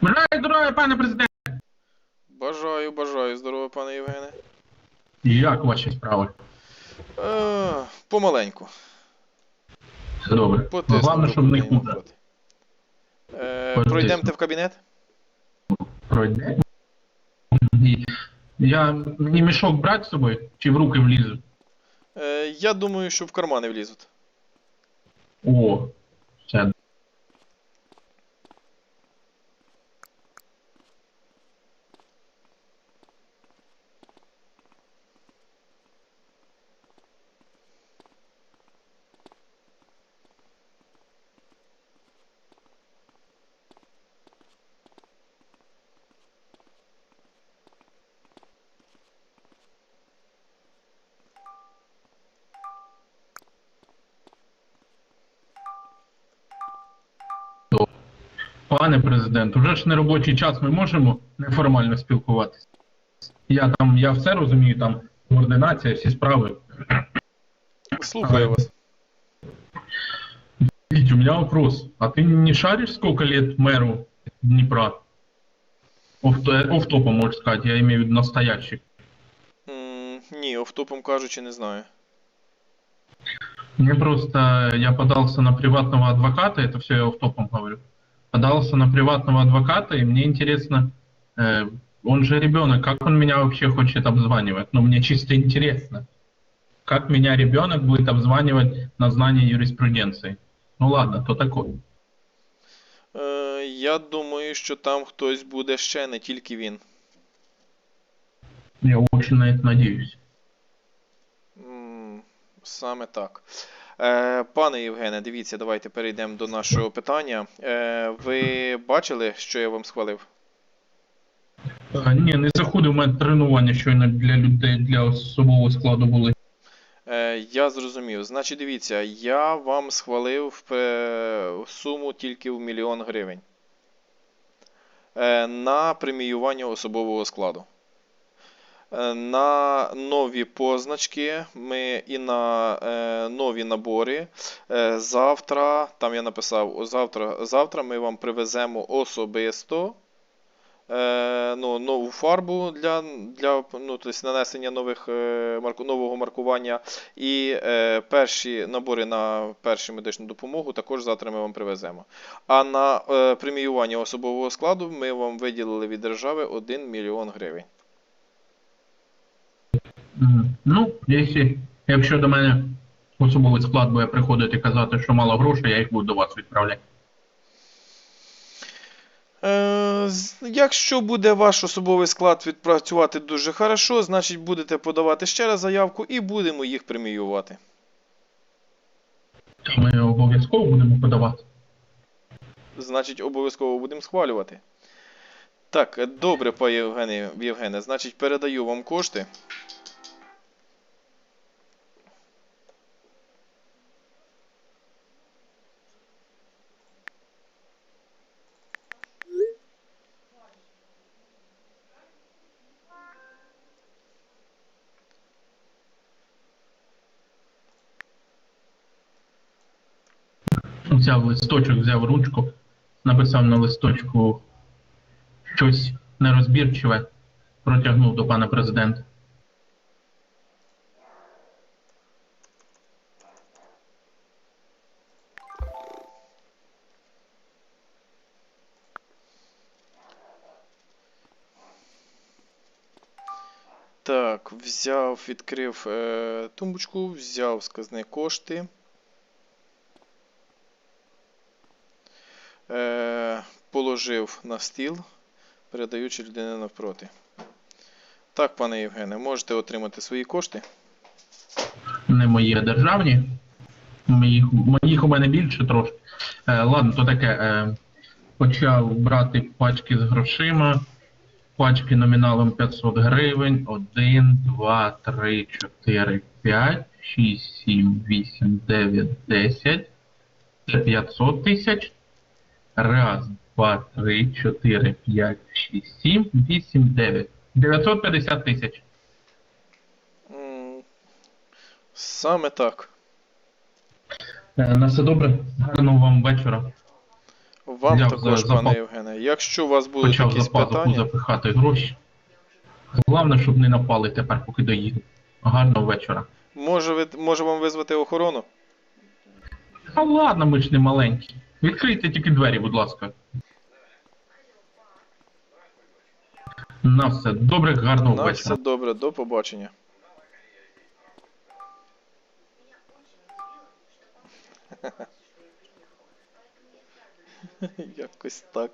Бажаю здоров'я, пане президент! Бажаю, бажаю, здорово, пане Євгене. Як ваші справи? Е, помаленьку. Все добре. Потиснув Головне, щоб не хуже. Е, пройдемте в кабінет? Пройде. Я мені мішок брати з собою чи в руки влізу? Е, я думаю, що в кармани влізуть. О, все. Пане президент, уже ж не робочий час, ми можемо неформально спілкуватися. Я там, я все розумію, там координація, всі справи. Слухаю вас. Вить, у меня вопрос. А ты не шаришь, сколько лет мэру Днепра? Оф- Офтопом, можно сказать, я имею в виду настоящий. М, ні, офтопом кажучи, не знаю. Мне просто, я подался на приватного адвоката, это все я офтопом говорю. Подался на приватного адвоката, и мне интересно, э, он же ребенок, как он меня вообще хочет обзванивать? Ну, мне чисто интересно. Как меня ребенок будет обзванивать на знание юриспруденции? Ну ладно, то такое. Е, я думаю, що там хтось буде ще, не тільки він. Я очень на это надеюсь. М, Саме так. Е, пане Євгене, дивіться, давайте перейдемо до нашого питання. Е, ви бачили, що я вам схвалив? А, Ні, не заходив у мене тренування щойно для людей для особового складу були. Е, я зрозумів. Значить, дивіться, я вам схвалив е, суму тільки в мільйон гривень е, на преміювання особового складу. Е, На нові позначки ми і на е, нові набори. Е, завтра, там я написав, завтра, завтра ми вам привеземо особисто ну, нову фарбу для, для ну, тобто нанесення нових, нового маркування. І е, перші набори на першу медичну допомогу також завтра ми вам привеземо. А на е, преміювання особового складу ми вам виділили від держави 1 мільйон гривень. Ну, якщо, до мене особовий склад буде приходити і казати, що мало грошей, я їх буду до вас відправляти. Е, якщо буде ваш особовий склад відпрацювати дуже хорошо, значить будете подавати ще раз заявку і будемо їх преміювати. Ми обов'язково будемо подавати. Значить, обов'язково будемо схвалювати. Так, добре, пане Євгене, значить, передаю вам кошти. Взяв листочок, взяв ручку, написав на листочку щось нерозбірчиве, протягнув до пана президента. Так, взяв, відкрив е, тумбочку, взяв сказні кошти. Е, положив на стіл, передаючи людині навпроти. Так, пане Євгене, можете отримати свої кошти. Не мої, а державні. Моїх, моїх у мене більше трошки. Е, ладно, то таке. Е, почав брати пачки з грошима. Пачки номіналом 500 гривень. 1, 2, 3, 4, 5, 6, 7, 8, 9, 10. Це 500 тисяч. Раз, два, три, чотири, п'ять, шість, сім, вісім, дев'ять. 950 тисяч. Саме так. Е, На все добре. Гарного вам вечора. Вам Взяв також, за- за пане Євгене. Якщо у вас будуть Почав якісь за пазуху питання, запихати гроші. Головне, щоб не напали тепер, поки доїду. Гарного вечора. може, ви, може вам визвати охорону? А ладно, ми ж не маленькі. Відкрийте тільки двері, будь ласка. На все. Добре, гарного На вечора. все добре, до побачення. Якось так.